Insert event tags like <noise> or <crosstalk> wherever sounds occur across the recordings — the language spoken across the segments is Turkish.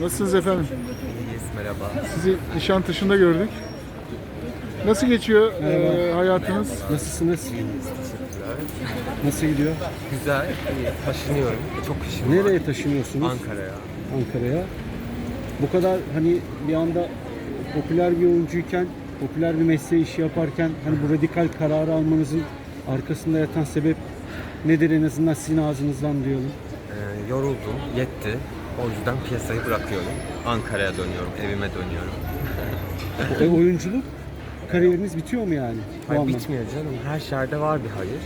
Nasılsınız efendim? İyiyiz, merhaba. Sizi Nişantaşı'nda gördük. Nasıl geçiyor e, hayatınız? Nasılsınız? Teşekkürler. Nasıl gidiyor? Güzel, iyi. Taşınıyorum. Çok işim var. Nereye taşınıyorsunuz? Ankara'ya. Ankara'ya. Bu kadar hani bir anda popüler bir oyuncuyken, popüler bir mesleği işi yaparken hani bu radikal kararı almanızın arkasında yatan sebep nedir en azından sizin ağzınızdan duyalım. Ee, yoruldum, yetti. O yüzden piyasayı bırakıyorum. Ankara'ya dönüyorum, evime dönüyorum. E, oyunculuk kariyeriniz bitiyor mu yani? Hayır, bitmiyor canım. Her şerde var bir hayır.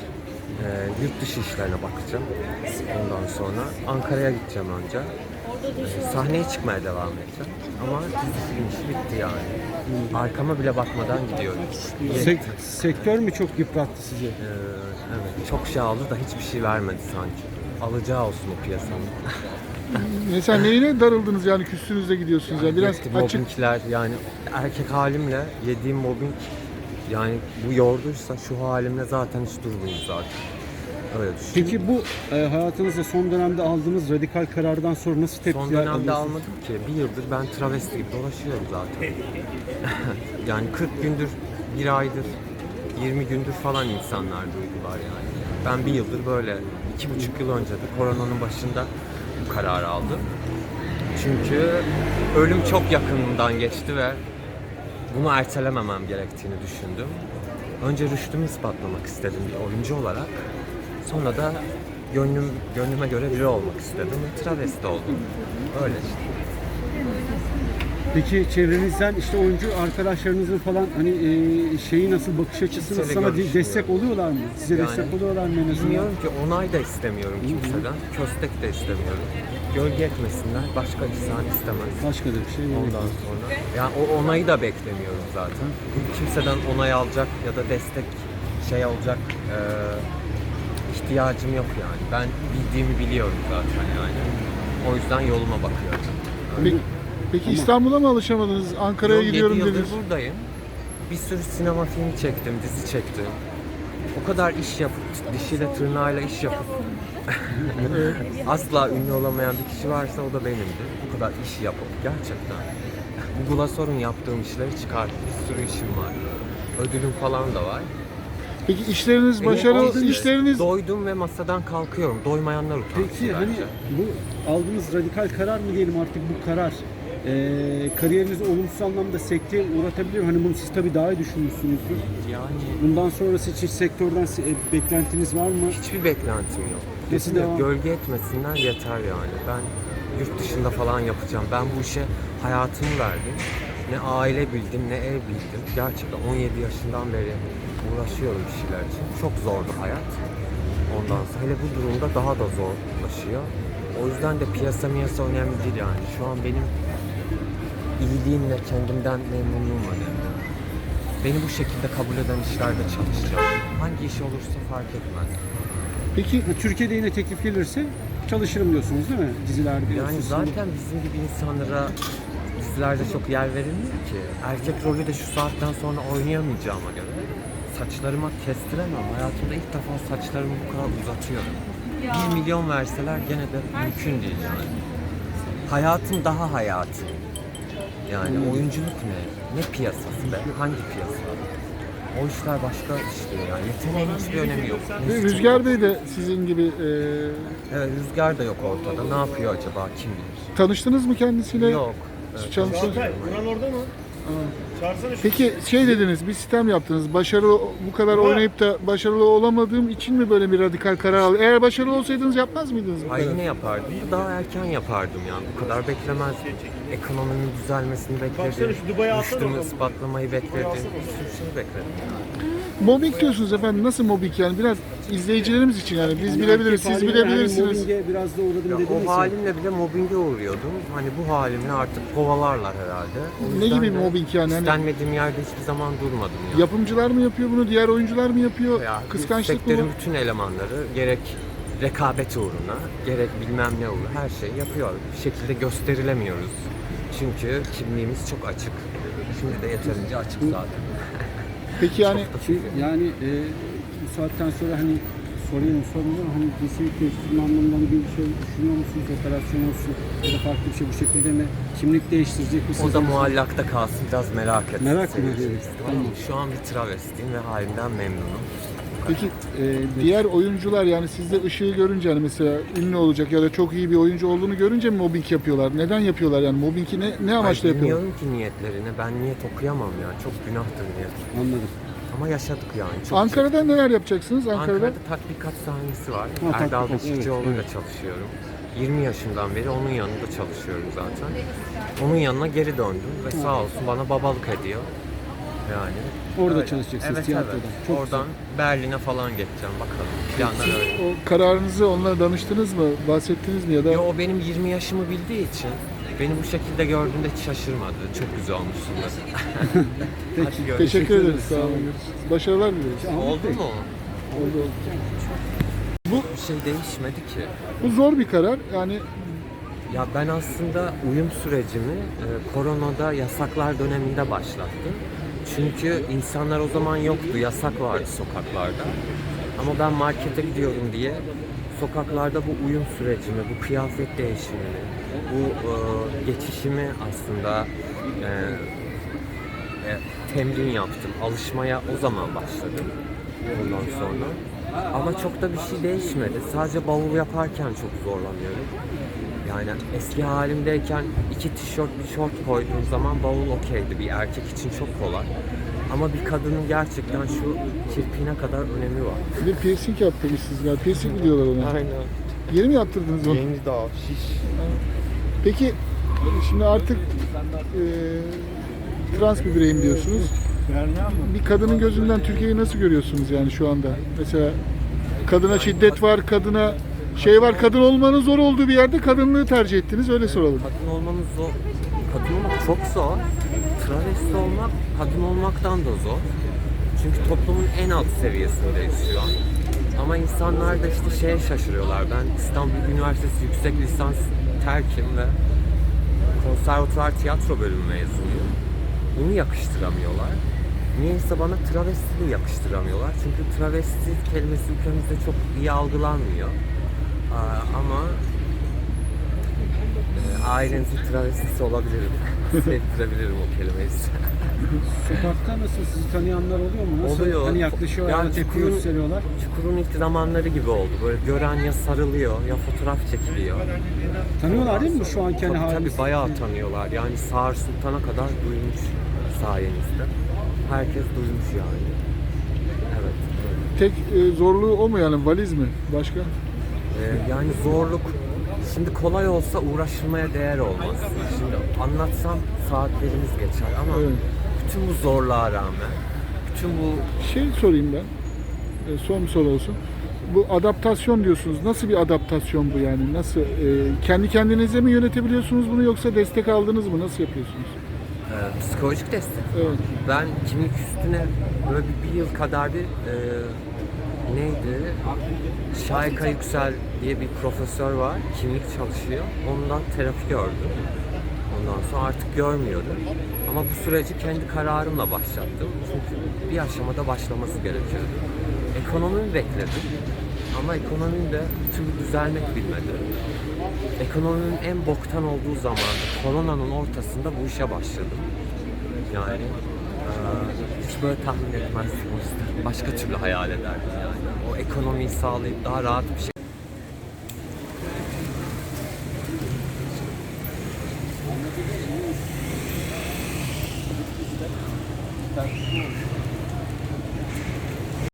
Ee, yurt dışı işlerine bakacağım. Ondan sonra Ankara'ya gideceğim önce. Ee, sahneye çıkmaya devam edeceğim. Ama dizi film işi bitti yani. Arkama bile bakmadan gidiyorum. Sek- sektör mü çok yıprattı sizi? Ee, evet, çok şey aldı da hiçbir şey vermedi sanki. Alacağı olsun o piyasanın. <laughs> Mesela neyine darıldınız yani küstünüz de gidiyorsunuz ya biraz Yetti, açık. mobbingler yani erkek halimle yediğim mobbing yani bu yorduysa şu halimle zaten hiç durmayayım zaten. Öyle. Peki bu e, hayatınızda son dönemde aldığınız radikal karardan sonra nasıl tepkiler Son dönemde alıyorsunuz? almadım ki. Bir yıldır ben travesti gibi dolaşıyorum zaten. <laughs> yani 40 gündür, bir aydır, 20 gündür falan insanlar duydular yani. Ben bir yıldır böyle, iki buçuk yıl önce de koronanın başında bu kararı aldım. Çünkü ölüm çok yakınımdan geçti ve bunu ertelememem gerektiğini düşündüm. Önce rüştümü ispatlamak istedim bir oyuncu olarak. Sonra da gönlüm, gönlüme göre biri olmak istedim ve travesti oldum. Öyle işte. Peki çevrenizden işte oyuncu arkadaşlarınızın falan hani e, şeyi nasıl bakış açısı Kimseyle sana de- görüşmüyorum. destek oluyorlar mı? Size Yani destek oluyorlar mı en azından? Bilmiyorum ki onay da istemiyorum kimseden. Köstek de istemiyorum. Gölge etmesinler. Başka insan istemez. Başka da bir şey yok. Ondan sonra. Yani o onayı da beklemiyorum zaten. Kimseden onay alacak ya da destek şey olacak eee, ihtiyacım yok yani. Ben bildiğimi biliyorum zaten yani. O yüzden yoluma bakıyorum. Peki, peki İstanbul'a mı alışamadınız? Ankara'ya Yok, gidiyorum yedi yıldır dediniz. buradayım. Bir sürü sinema filmi çektim, dizi çektim. O kadar iş yapıp, dişiyle tırnağıyla iş yapıp <laughs> asla ünlü olamayan bir kişi varsa o da benimdi. Bu kadar iş yapıp gerçekten. Google'a sorun yaptığım işleri çıkart. Bir sürü işim var. Ödülüm falan da var. Peki işleriniz başarılı, Aldığınız- işleriniz Doydum ve masadan kalkıyorum. Doymayanlar utansın Peki hani bence. bu aldığınız radikal karar mı diyelim artık bu karar e, kariyerinizi olumsuz anlamda sekteye uğratabiliyor. Hani bunu siz tabii daha iyi düşünmüşsünüzdür. Yani Bundan sonrası için sektörden se- e, beklentiniz var mı? Hiçbir beklentim yok. Nasıl Kesinlikle devam? gölge etmesinler yeter yani. Ben yurt dışında falan yapacağım. Ben bu işe hayatımı verdim. Ne aile bildim ne ev bildim. Gerçekten 17 yaşından beri uğraşıyorum bir şeyler için. Çok zordu hayat. Ondan sonra hele bu durumda daha da zorlaşıyor. O yüzden de piyasa miyasa önemli değil yani. Şu an benim iyiliğimle kendimden memnunluğum önemli. Beni bu şekilde kabul eden işlerde çalışacağım. Hangi iş olursa fark etmez. peki Türkiye'de yine teklif gelirse çalışırım diyorsunuz değil mi? Dizilerde. Yani zaten bizim gibi insanlara dizilerde çok yer verilmiyor ki. Erkek rolü de şu saatten sonra oynayamayacağıma göre saçlarıma kestiremem. Hayatımda ilk defa saçlarımı bu kadar uzatıyorum. 1 milyon verseler gene de mümkün değil yani. Hayatım daha hayatı. Yani oyunculuk ne? Ne piyasası be? Hangi piyasa? O işler başka işliyor yani. Yeteneğin hiçbir önemi yok. Rüzgar Bey de sizin gibi e, Evet Rüzgar da yok ortada. Ne yapıyor acaba? Kim bilir? tanıştınız mı kendisiyle? Yok. Evet. Çağatay, Buran orada mı? Çağırsana şu. Peki şey dediniz, bir sistem yaptınız. Başarılı bu kadar oynayıp da başarılı olamadığım için mi böyle bir radikal karar aldınız? Eğer başarılı olsaydınız yapmaz mıydınız bu Ay kadar? yine yapardım. Daha erken yapardım yani. Bu kadar beklemezdim. Ekonominin düzelmesini Baksana bekledim. şu Dubai'ye alsana Rüştümü bakalım. ispatlamayı bekledim. Bir sürü şey bekledim. Mobbing diyorsunuz efendim. Nasıl mobbing yani? Biraz izleyicilerimiz için yani. Biz bilebiliriz, siz halimle bilebilirsiniz. Mobbinge biraz da uğradım Ya dediniz o ya. halimle bile mobbinge uğruyordum. Hani bu halimle artık kovalarlar herhalde. O Ne yüzden gibi de mobbing yani? Hani İstenmediğim yerde hiçbir zaman durmadım ya. yapımcılar mı yapıyor bunu, diğer oyuncular mı yapıyor? Ya, Kıskançlık mı? sektörün bütün elemanları gerek rekabet uğruna, gerek bilmem ne uğruna her şeyi yapıyor. Bir şekilde gösterilemiyoruz. Çünkü kimliğimiz çok açık. Şimdi de yeterince açık zaten. Peki yani Ki yani e, bu saatten sonra hani sorayım sorayım ama hani cinsiyet değiştirme anlamında bir şey düşünüyor musunuz? Operasyon olsun ya da farklı bir şey bu şekilde mi? Kimlik değiştirecek misiniz? O da muallakta kalsın biraz merak et. Merak mı istiyor ama Şu an bir travestiyim ve halimden memnunum. Peki e, diğer oyuncular yani sizde ışığı görünce hani mesela ünlü olacak ya da çok iyi bir oyuncu olduğunu görünce mi mobbing yapıyorlar? Neden yapıyorlar yani mobbingi ne, ne amaçla yapıyorlar? bilmiyorum ki niyetlerini. Ben niyet okuyamam ya. Çok günahtır niyet. Anladım. Ama yaşadık yani. Çok Ankara'da neler yapacaksınız? Ankara'da, Ankara'da tatbikat sahnesi var. Ha, Erdal tatbikat, Beşikçioğlu'yla evet, çalışıyorum. 20 yaşından beri onun yanında çalışıyorum zaten. Onun yanına geri döndüm ve sağ olsun bana babalık ediyor. Yani. Orada öyle. çalışacaksınız evet, tiyatroda. Evet. Çok Oradan Berlin'e falan geçeceğim bakalım. Planlar öyle. o kararınızı onlara danıştınız mı? Bahsettiniz mi ya da Yo, o benim 20 yaşımı bildiği için beni bu şekilde gördüğünde hiç şaşırmadı. Çok güzel olmuşsun dedi. <laughs> Peki. Teşekkür ederiz. Sağ olun. Başarılar diliyoruz. Oldu mu? Oldu, oldu. Bir şey değişmedi ki. Bu zor bir karar. Yani Ya ben aslında uyum sürecimi e, koronada yasaklar döneminde başlattım. Çünkü insanlar o zaman yoktu, yasak vardı sokaklarda. Ama ben markete gidiyorum diye sokaklarda bu uyum sürecimi, bu kıyafet değişimini, bu e, geçişimi aslında e, e, temrin yaptım. Alışmaya o zaman başladım. Ondan sonra. Ama çok da bir şey değişmedi. Sadece bavul yaparken çok zorlanıyorum. Yani eski halimdeyken iki tişört bir şort koyduğum zaman bavul okeydi. Bir erkek için çok kolay. Ama bir kadının gerçekten şu kirpiğine kadar önemi var. bir de piercing yaptırmışsınız galiba. Piercing mi diyorlar ona? Aynen. Yeni mi yaptırdınız onu? Yeni daha şiş. Peki şimdi artık e, trans bir bireyim diyorsunuz. Bir kadının gözünden Türkiye'yi nasıl görüyorsunuz yani şu anda? Mesela kadına şiddet var, kadına şey var, kadın olmanın zor olduğu bir yerde kadınlığı tercih ettiniz. Öyle soralım. Kadın olmanız zor. Kadın olmak çok zor. Travesti olmak kadın olmaktan da zor. Çünkü toplumun en alt seviyesindeyiz şu an. Ama insanlar da işte şeye şaşırıyorlar. Ben İstanbul Üniversitesi yüksek lisans terkim ve konservatuvar tiyatro bölümü mezunuyum. Bunu yakıştıramıyorlar. Niyeyse bana travestiliği yakıştıramıyorlar. Çünkü travesti kelimesi ülkemizde çok iyi algılanmıyor. Ama e, ailenizin travestisi olabilirim. Sevdirebilirim o kelimeyi size. <laughs> Sokakta nasıl sizi tanıyanlar oluyor mu? Nasıl? Oluyor. Hani yaklaşıyorlar Yani tepki Çukur'un- gösteriyorlar. Çukur'un ilk zamanları gibi oldu. Böyle gören ya sarılıyor ya fotoğraf çekiliyor. Tanıyorlar değil mi şu anki hani Tabii, haliniz? tabii bayağı tanıyorlar. Yani Sağır Sultan'a kadar duymuş sayenizde. Herkes duymuş yani. Evet. evet. Tek e, zorluğu o mu yani valiz mi? Başka? Ee, yani zorluk şimdi kolay olsa uğraşılmaya değer olmaz. Şimdi anlatsam saatlerimiz geçer ama Evet. bütün bu zorluğa rağmen, bütün bu Şey sorayım ben. E, son bir soru olsun. Bu adaptasyon diyorsunuz. Nasıl bir adaptasyon bu yani? Nasıl e, kendi kendinize mi yönetebiliyorsunuz bunu yoksa destek aldınız mı? Nasıl yapıyorsunuz? e, psikolojik destek. Evet. Ben kimlik üstüne böyle bir, bir yıl kadar bir e, neydi? Şayka Yüksel diye bir profesör var. Kimlik çalışıyor. Ondan terapi gördüm. Ondan sonra artık görmüyorum. Ama bu süreci kendi kararımla başlattım. Çünkü bir aşamada başlaması gerekiyordu. Ekonomimi bekledim. Ama ekonomim de türlü düzelmek bilmedi. Ekonominin en boktan olduğu zamanda, koronanın ortasında bu işe başladım. Yani eee, hiç böyle tahmin etmezdim o yüzden. Başka türlü hayal ederdim yani. O ekonomiyi sağlayıp daha rahat bir şey